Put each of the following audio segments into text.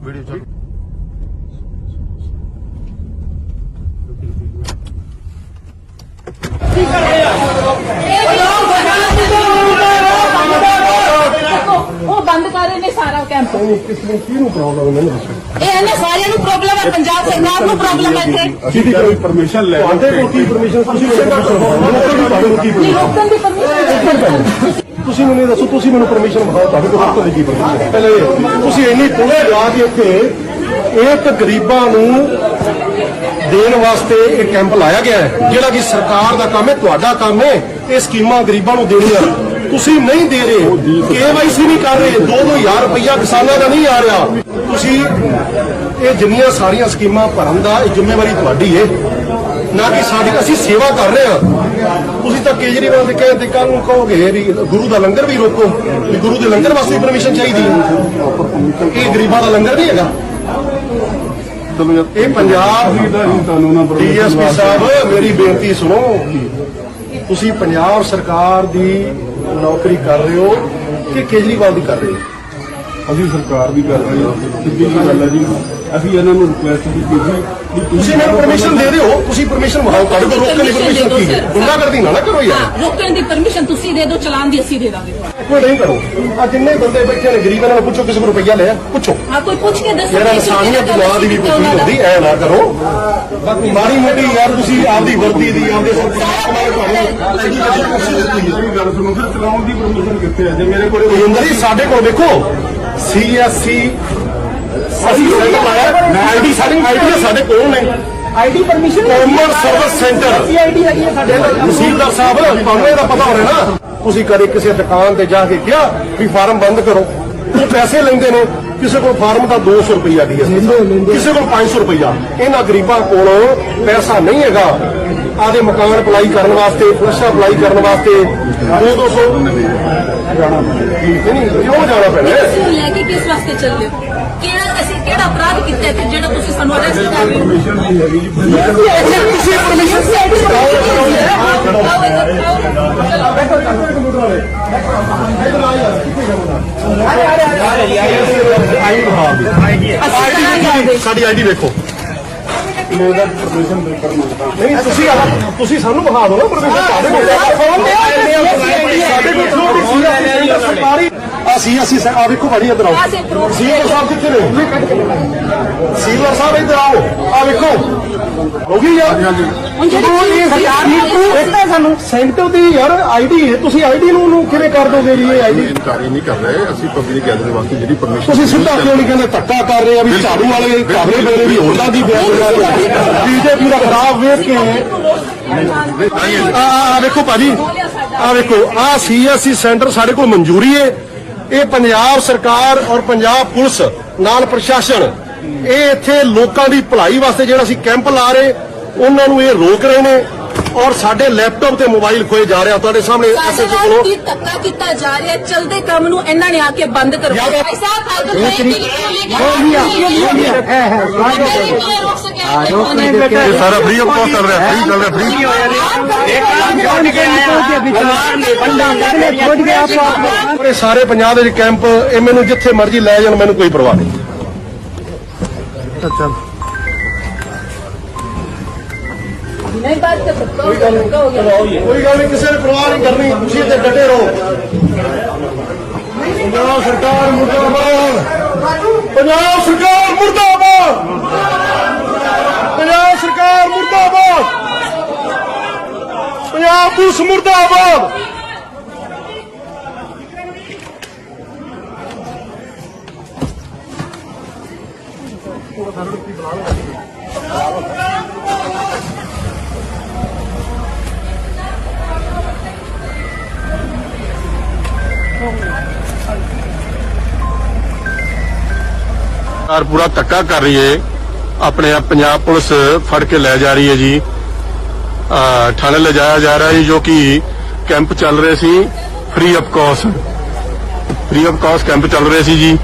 Video ਚੱਲ ਉਹ ਬੰਦ ਕਰ ਰਹੇ ਨੇ ਸਾਰਾ ਕੈਂਪ ਕਿਹਨੂੰ ਪ੍ਰੋਬਲਮ ਹੈ ਮੈਨੂੰ ਦੱਸੋ। ਇਹ ਇਹਨਾਂ ਸਾਰਿਆਂ ਨੂੰ ਪ੍ਰੋਬਲਮ ਹੈ ਪੰਜਾਬ ਸਰਕਾਰ ਨੂੰ ਪ੍ਰੋਬਲਮ ਹੈ ਇੱਥੇ। ਅਸੀਂ ਦੀ ਕੋਈ ਪਰਮਿਸ਼ਨ ਲੈ ਤੁਹਾਡੇ ਕੋਲ ਕੀ ਪਰਮਿਸ਼ਨ ਤੁਸੀਂ ਤੁਹਾਡੇ ਕੋਲ ਕੀ ਨਹੀਂ permission? ਰੋਕਣ ਦੀ ਪਰਮਿਸ਼ਨ ਤੁਸੀਂ ਮੈਨੂੰ ਇਹ ਦੱਸੋ, ਤੁਸੀਂ ਮੈਨੂੰ ਪਰਮਿਸ਼ਨ ਦਿਖਾਓ ਤੁਹਾਡੇ ਕੋਲ ਰੋਕਣ ਕੀ ਪਰਮਿਸ਼ਨ ਪਹਿਲੇ ਤੁਸੀਂ ਇੰਨੀ ਪੁਲੇ ਲਾ ਕੇ ਇੱਥੇ ਇੱਕ ਗਰੀਬਾਂ ਨੂੰ ਦੇਣ ਵਾਸਤੇ ਇਹ ਕੈਂਪ ਲਾਇਆ ਗਿਆ ਹੈ, ਜਿਹੜਾ ਕਿ ਸਰਕਾਰ ਦਾ ਕੰਮ ਹੈ, ਤੁਹਾਡਾ ਕੰਮ ਹੈ, ਇਹ ਸਕੀਮਾਂ ਗਰੀਬਾਂ ਨੂੰ ਦੇਣੀਆਂ। ਤੁਸੀਂ ਨਹੀਂ ਦੇ ਰਹੇ ਕੇਵਾਈਸੀ ਨਹੀਂ ਕਰ ਰਹੇ 2-2000 ਰੁਪਈਆ ਕਿਸਾਨਾਂ ਦਾ ਨਹੀਂ ਆ ਰਿਹਾ। ਤੁਸੀਂ ਇਹ ਜਿੰਨੀਆਂ ਸਾਰੀਆਂ ਸਕੀਮਾਂ ਭਰਨ ਦਾ ਇਹ ਜ਼ਿੰਮੇਵਾਰੀ ਤੁਹਾਡੀ ਹੈ, ਨਾ ਕਿ ਸਾਡੀ, ਅਸੀਂ ਸੇਵਾ ਕਰ ਰਹੇ ਹਾਂ। ਤੁਸੀਂ ਤਾਂ ਕੇਜਰੀਵਾਲ ਦੇ ਕਹਿੰਦੇ ਕੱਲ ਨੂੰ ਕਹੋਗੇ ਵੀ ਗੁਰੂ ਦਾ ਲੰਗਰ ਵੀ ਰੋਕੋ ਵੀ ਗੁਰੂ ਦੇ ਲੰਗਰ ਵਾਸਤੇ ਪਰਮਿਸ਼ਨ ਚਾਹੀਦੀ ਹੈ। ਇਹ ਗਰੀਬਾਂ ਦਾ ਲੰਗਰ ਨਹੀਂ ਹੈਗਾ। ਇਹ ਪੰਜਾਬ ਡੀਐਸਪੀ ਸਾਹਿਬ ਮੇਰੀ ਬੇਨਤੀ ਸੁਣੋ। ਤੁਸੀਂ ਪੰਜਾਬ ਸਰਕਾਰ ਦੀ ਨੌਕਰੀ ਕਰ ਰਹੇ ਹੋ ਕਿ ਕੇਜਰੀਵਾਲ ਦੀ ਕਰ ਰਹੇ ਹੋ? ਅਸੀਂ ਸਰਕਾਰ ਵੀ ਕਰ ਰਹੇ ਹਾਂ। ਸਿੱਧੀ ਗੱਲ ਹੈ ਜੀ। ਅਸੀਂ ਇਹਨਾਂ ਨੂੰ ਰਿਕੁਐਸਟ ਕੀਤੀ ਸੀ ਵੀ ਤੁਸੀਂ ਮੈਨੂੰ ਪਰਮਿਸ਼ਨ ਦੇ ਦਿਓ ਤੁਸੀਂ ਪਰਮਿਸ਼ਨ ਵਿਖਾਓ ਤੁਹਾਡੇ ਕੋਲ ਰੋਕਣ ਦੀ ਪਰਮਿਸ਼ਨ ਕੀ ਹੈ? ਗੁੰਡਾਗਰਦੀ ਨਾ ਨਾ ਕਰੋ ਯਾਰ। ਰੋਕਣ ਦੀ ਪਰਮਿਸ਼ਨ ਤੁਸੀਂ ਦੇ ਦਿਓ ਚਲਾਨ ਦੀ ਅਸੀਂ ਦੇ ਦਾਂਗੇ। ਕੋਈ ਨਹੀਂ ਕਰੋ। ਆ ਜਿੰਨੇ ਬੰਦੇ ਬੈਠੇ ਨੇ ਗਰੀਬ ਇਹਨਾਂ ਨੂੰ ਪੁੱਛੋ ਕਿਸੇ ਕੋਲ ਰੁਪਈਆ ਲਿਆ ਪੁੱਛੋ। ਹਾਂ ਕੋਈ ਪੁੱਛ ਕੇ ਦੱਸੋ ਯਾਰ ਕਿ ਇਨਸਾਨੀਅਤ ਕਿਹੜਾ ਦੁਆ ਦੀ ਵੀ ਕੋਈ ਦਾ। ਹੁੰਦੀ ਐ ਨਾ ਕਰੋ। ਬਾਕੀ ਮਾੜੀ ਮੋਟੀ ਯਾਰ ਤੁਸੀਂ ਆਪਦੀ ਵਰਦੀ ਦੀ ਆਪਦੇ ਸਰਕਾਰ ਤੁਹਾਨੂੰ ਸਿੱਧੀ ਗੱਲ ਸੁਣੋ। ਫਿਰ ਚਲਾਉਣ ਦੀ ਪਰਮਿਸ਼ਨ ਕਿੱਥੇ ਹੈ? ਜੇ ਮੇਰੇ ਕੋਲ ਜੀ ਸਾਡੇ ਕੋਲ ਦੇਖੋ। ਸੀਐਸਸੀ ਅਸੀਂ ਸੈਂਟਰ ਲਾਇਆ ਆਈਡੀ ਸਾਡੀ ਆਈਡੀ ਸਾਡੇ ਕੋਲ ਨੇ। ID permission common service centre ID ਹੈਗੀ ਹੈ ਸਾਡੇ ਕੋਲ। ਤਹਿਸੀਲਦਾਰ ਸਾਹਿਬ ਤੁਹਾਨੂੰ ਇਹਦਾ ਪਤਾ ਹੋਣਾ ਨਾ। ਤੁਸੀਂ ਕਦੇ ਕਿਸੇ ਦੁਕਾਨ ਤੇ ਜਾ ਕੇ ਕਿਹਾ ਵੀ ਫਾਰਮ ਬੰਦ ਕਰੋ। ਉਹ ਪੈਸੇ ਲੈਂਦੇ ਨੇ। ਕਿਸੇ ਕੋਲ ਫਾਰਮ ਦਾ 200 ਰੁਪਈਆ ਦੀ ਕਿਸੇ ਕੋਲ 500 ਰੁਪਈਆ। ਇਹਨਾਂ ਗਰੀਬਾਂ ਕੋਲ ਪੈਸਾ ਨਹੀਂ ਹੈਗਾ। ਆਦੇ ਮਕਾਨ ਅਪਲਾਈ ਕਰਨ ਵਾਸਤੇ ਫਲਸ਼ਾ ਅਪਲਾਈ ਕਰਨ ਵਾਸਤੇ 200 ਜਾਣਾ ਪੈਣਾ। ਨਹੀਂ ਕਿਉਂ ਜਾਣਾ ਪੈਣਾ? ਹੈ? ਤੁਸੀਂ ਨੂੰ ਲੈ ਕੇ ਕਿਸ ਵਾਸਤੇ ਚੱਲੇ ਹੋ? ਕਿਹੜਾ ਅਸੀਂ ਕਿਹੜਾ ਅਪਰਾਧ ਕੀਤਾ ਹੈ ਕਿ ਜਿਹੜਾ ਤੁਸੀਂ ਸਾਨੂੰ ਅਰੈਸਟ ਕਰ ਰਹੇ ਹੋ? ਪਰਮਿਸ਼ਨ ਨਹੀਂ ਹੈਗੀ। ਜੀ ਤੁਸੀਂ ਪਰਮਿਸ਼ਨ ਸਾਡੀ ਆਈਡੀ ਪਰਮਿਸ਼ਨ ਮੰਗਦਾ। ਨਹੀਂ ਤੁਸੀਂ ਆ- ਤੁਸੀਂ ਸਾਨੂੰ ਵਿਖਾ ਦਿਓ ਨਾ ਪਰਮਿਸ਼ਨ ਸਾਡੇ ਕੋਲ ਸਾਡੇ ਕੋਲ ਜੋ ਵੀ ਸੀ ਸਰਕਾਰੀ ਆ ਸੀ ਅਸੀਂ ਆ ਵੇਖੋ ਭਾਜੀ ਇੱਧਰ ਆਓ। ਆਹ ਸੇ proof ਸੀਲਰ ਸਾਹਿਬ ਕਿੱਥੇ ਨੇ? ਸਾਹਿਬ ਇੱਧਰ ਆਓ। ਆ ਹੋ ਗਈ ਯਾਰ। ਹੁਣ ਜਿਹੜੀ ਇਹ ਸਰਕਾਰ ਦੀ ਇੱਕ ਸਾਨੂੰ ਸੈਂਟਰ ਦੀ ਯਾਰ ਆਈਡੀ ਹੈ। ਤੁਸੀਂ ਆਈਡੀ ਨੂੰ ਨੂੰ ਕਿਵੇਂ ਕਰ ਦੋਗੇ ਜੀ ਇਹ ਆਈਡੀ? ਇਨਕਾਰੀ ਨਹੀਂ ਕਰ ਰਹੇ। ਅਸੀਂ ਪਬਲਿਕ ਗੈਦਰਿੰਗ ਵਾਸਤੇ ਜਿਹੜੀ ਪਰਮਿਸ਼ਨ ਤੁਸੀਂ ਸਿੱਧਾ ਕਿਉਂ ਨਹੀਂ ਕਹਿੰਦੇ ਧੱਕਾ ਕਰ ਰਹੇ ਆ ਵੀ ਝਾੜੂ ਵਾਲੇ ਝਾੜੇ ਵੇਲੇ ਵੀ ਹੋਦਾ ਦੀ ਬੀਜੇਪੀ ਦਾ ਖਰਾਬ ਵੇਖ ਕੇ ਆ ਆ ਵੇਖੋ ਭਾਜੀ। ਆ ਵੇਖੋ ਆ ਸੀਐਸਸੀ ਸੈਂਟਰ ਸਾਡੇ ਕੋਲ ਮਨਜ਼ੂਰੀ ਹੈ। ਇਹ ਪੰਜਾਬ ਸਰਕਾਰ ਔਰ ਪੰਜਾਬ ਪੁਲਿਸ ਨਾਲ ਪ੍ਰਸ਼ਾਸਨ ਇਹ ਇੱਥੇ ਲੋਕਾਂ ਦੀ ਭਲਾਈ ਵਾਸਤੇ ਜਿਹੜਾ ਅਸੀਂ ਕੈਂਪ ਲਾ ਰਹੇ ਉਹਨਾਂ ਨੂੰ ਇਹ ਰੋਕ ਰਹੇ ਨੇ ਔਰ ਸਾਡੇ ਲੈਪਟਾਪ ਤੇ ਮੋਬਾਈਲ ਖੋਏ ਜਾ ਰਿਹਾ ਤੁਹਾਡੇ ਸਾਹਮਣੇ ਨਾਲ ਕੋਲੋਂ ਕੀ ਧੱਕਾ ਕੀਤਾ ਜਾ ਰਿਹਾ ਚਲਦੇ ਕੰਮ ਨੂੰ ਇਹਨਾਂ ਨੇ ਆ ਕੇ ਬੰਦ ਕਰਵਾਇਆ ਭਾਈ ਸਾਹਿਬ ਆਦਰ ਨਹੀਂ ਹੈ ਹੈ ਰੋਕ ਸਕਿਆ। ਇਹ ਸਾਰਾ ਫ੍ਰੀ ਆਫ ਕਾਸਟ ਚੱਲ ਰਿਹਾ ਫ੍ਰੀ ਚੱਲ ਰਿਹਾ ਫ੍ਰੀ ਛੋੜ ਗਿਆ ਆਪ ਇਹ ਸਾਰੇ ਪੰਜਾਬ ਦੇ ਵਿੱਚ ਕੈਂਪ ਇਹ ਮੈਨੂੰ ਜਿੱਥੇ ਮਰਜ਼ੀ ਲੈ ਜਾਣ ਮੈਨੂੰ ਕੋਈ ਪਰਵਾਹ ਨਹੀਂ। ਅੱਛਾ ਨਹੀਂ ਬਾਤ ਹੋ ਗਿਆ। ਕੋਈ ਗੱਲ ਨਹੀਂ ਕਿਸੇ ਨੇ ਪਰਵਾਹ ਨਹੀਂ ਕਰਨੀ ਤੁਸੀਂ ਇੱਥੇ ਡਟੇ ਰਹੋ। ਪੰਜਾਬ ਸਰਕਾਰ ਮੁਰਦਾਬਾਦ। ਪੰਜਾਬ ਸਰਕਾਰ ਮੁਰਦਾਬਾਦ। ਪੰਜਾਬ ਸਰਕਾਰ ਮੁਰਦਾਬਾਦ। ਪੰਜਾਬ ਪੁਲਿਸ ਮੁਰਦਾਬਾਦ। ਸਰਕਾਰ ਪੂਰਾ ਧੱਕਾ ਕਰ ਰਹੀ ਹੈ ਆਪਣੇ ਆਪ ਪੰਜਾਬ ਪੁਲਿਸ ਫੜ ਕੇ ਲੈ ਜਾ ਰਹੀ ਹੈ ਜੀ ਅਹ ਥਾਣੇ ਲਿਜਾਇਆ ਜਾ ਰਿਹਾ ਹੈ ਜੋ ਕਿ ਕੈਂਪ ਚੱਲ ਰਹੇ ਸੀ free of cost free of cost camp ਚੱਲ ਰਹੇ ਸੀ ਜੀ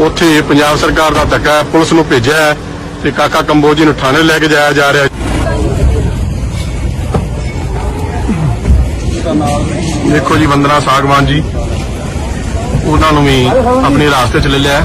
ਉੱਥੇ ਪੰਜਾਬ ਸਰਕਾਰ ਦਾ ਧੱਕਾ ਹੈ, ਪੁਲਿਸ ਨੂੰ ਭੇਜਿਆ ਹੈ ਤੇ ਕਾਕਾ ਕੰਬੋਜੀ ਨੂੰ ਥਾਣੇ ਲੈ ਕੇ ਜਾਇਆ ਜਾ ਰਿਹਾ ਦੇਖੋ ਜੀ ਵੰਦਨਾ ਸਾਗਵਾਨ ਜੀ, ਉਹਨਾਂ ਨੂੰ ਵੀ ਆਪਣੇ ਰਾਸਤੇ ਚ ਲੈ ਲਿਆ